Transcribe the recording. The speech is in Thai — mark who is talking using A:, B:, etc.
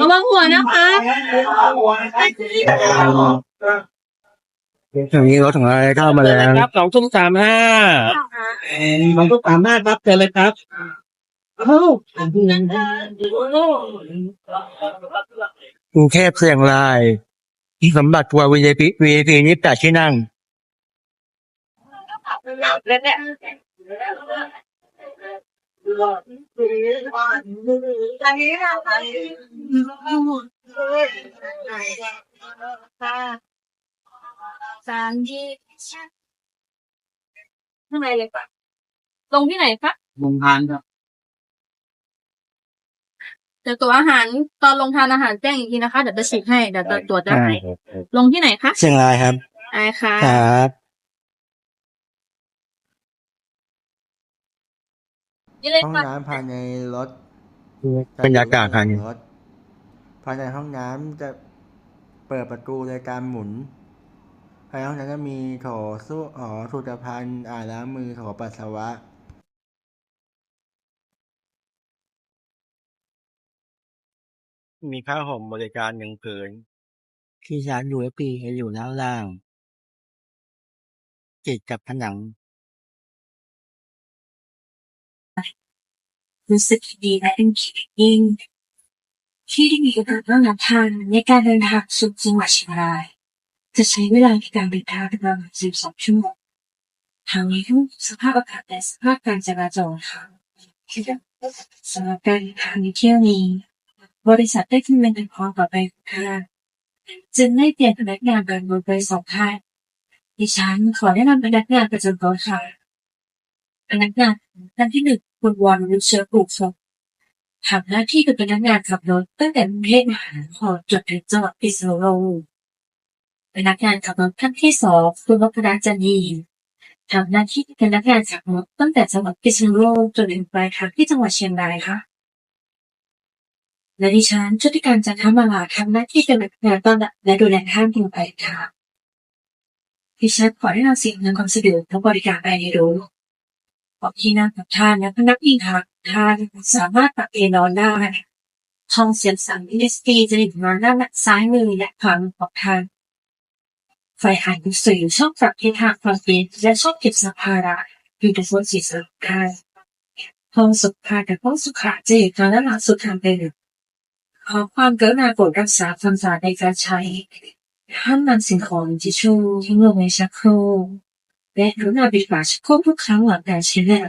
A: ระวังหัวนะคะ
B: ถึงนี้รถของอะไรเข้ามาแล้ว
C: ครับสองทุ่มสามห้า
B: มันก็สามารถรับเจอเลยครับเอ้ากรุงเทพเชียงรายสมบัติทัวร์ VIP VIP นี่แปดที่นั่ง
A: แล้วเนี่ย อันนี้เราสามที่ข้างในเลยปะลงที่ไหนคะ
B: มุงพานครับ
A: เดี๋ยวตัวอาหารตอนลงทานอาหารแจ้งอีกทีนะคะ เดี๋ยวจะฉีดให้ เดี๋ยวจะตรวจจะให้ลงที่ไหนคะ
B: เชียงรายครับ
A: ไอค่ะ
B: ครับ
A: นี่เลย
D: ห้อง
A: ค่ะ
D: น้ำภายในรถ
B: บรรยากาศภายใน
D: รถภายในห้องน้ำจะเปิดประตูโดยการหมุนภายในห้องน้ำจะมีโถสู้หอสูตรภัณฑ์อ่างล้างมือโถปัสสาวะ
B: มีผ้าห่มบริการหนึ่งผืน ที่ชาร์จ USB ให้อยู่ด้านล่าง ติดกับผนัง
E: รู้สึกดีและเป็นเกียรติยิ่ง ที่ได้มีโอกาสร่วมรับทานในการเดินทางสู่จังหวัดเชียงราย จะใช้เวลาในการเดินทางประมาณ12ชั่วโมงทางนี้ทั้งสภาพอากาศและสภาพการจราจรค่ะสำหรับการเดินทางในเที่ยวนี้ บริษัทได้คำนึงถึงความปลอดภัยของท่านจึงได้เปลี่ยนพนักงานเดินบนไปสองท่านดิฉันขอแนะนำพนักงานประจำรถค่ะพนักงานท่านที่หนึ่ง คุณวรวุฒิเชื้อปลูกศพทำหน้าที่เป็นพนักงานขับรถตั้งแต่กรุงเทพมหานครจนถึงจังหวัดพิษณุโลกพนักงานขับรถท่านที่สองคุณวัฒนาจันยีทำหน้าที่เป็นพนักงานขับรถตั้งแต่จังหวัดพิษณุโลกจนถึงปลายทางที่จังหวัดเชียงรายค่ะและดิฉันชุติการจันทมาลาทำหน้าที่เป็นพนักงานต้อนรับและดูแลท่านทั่วไปค่ะดิฉันขอแนะนำสิ่งอำนวยความสะดวกและบริการภายในรถ บอกที่นั่งกับท่านและพนักพิงค่ะท่านสามารถปรับเอนนอนได้ห้องเสียงสั่ง ESP จะอยู่ทางด้านซ้ายมือและขวามือของท่านไฟอ่านหนังสือชองปรับทิศทางความเย็นและชองเก็บสัมภาระอยู่ในโซนสีส้มท่านห้องสุขาและห้องสุขาจะอยู่ทางด้านหลังสุดทางเดินขอความกรุณาโปรดรักษาความสะอาดในการใช้ห้ามนำสิ่งของทิชชู่ทิ้งลงในชักโครก และกรุณาปิดฝาชักโครกทุกครั้งหลังการใช้งาน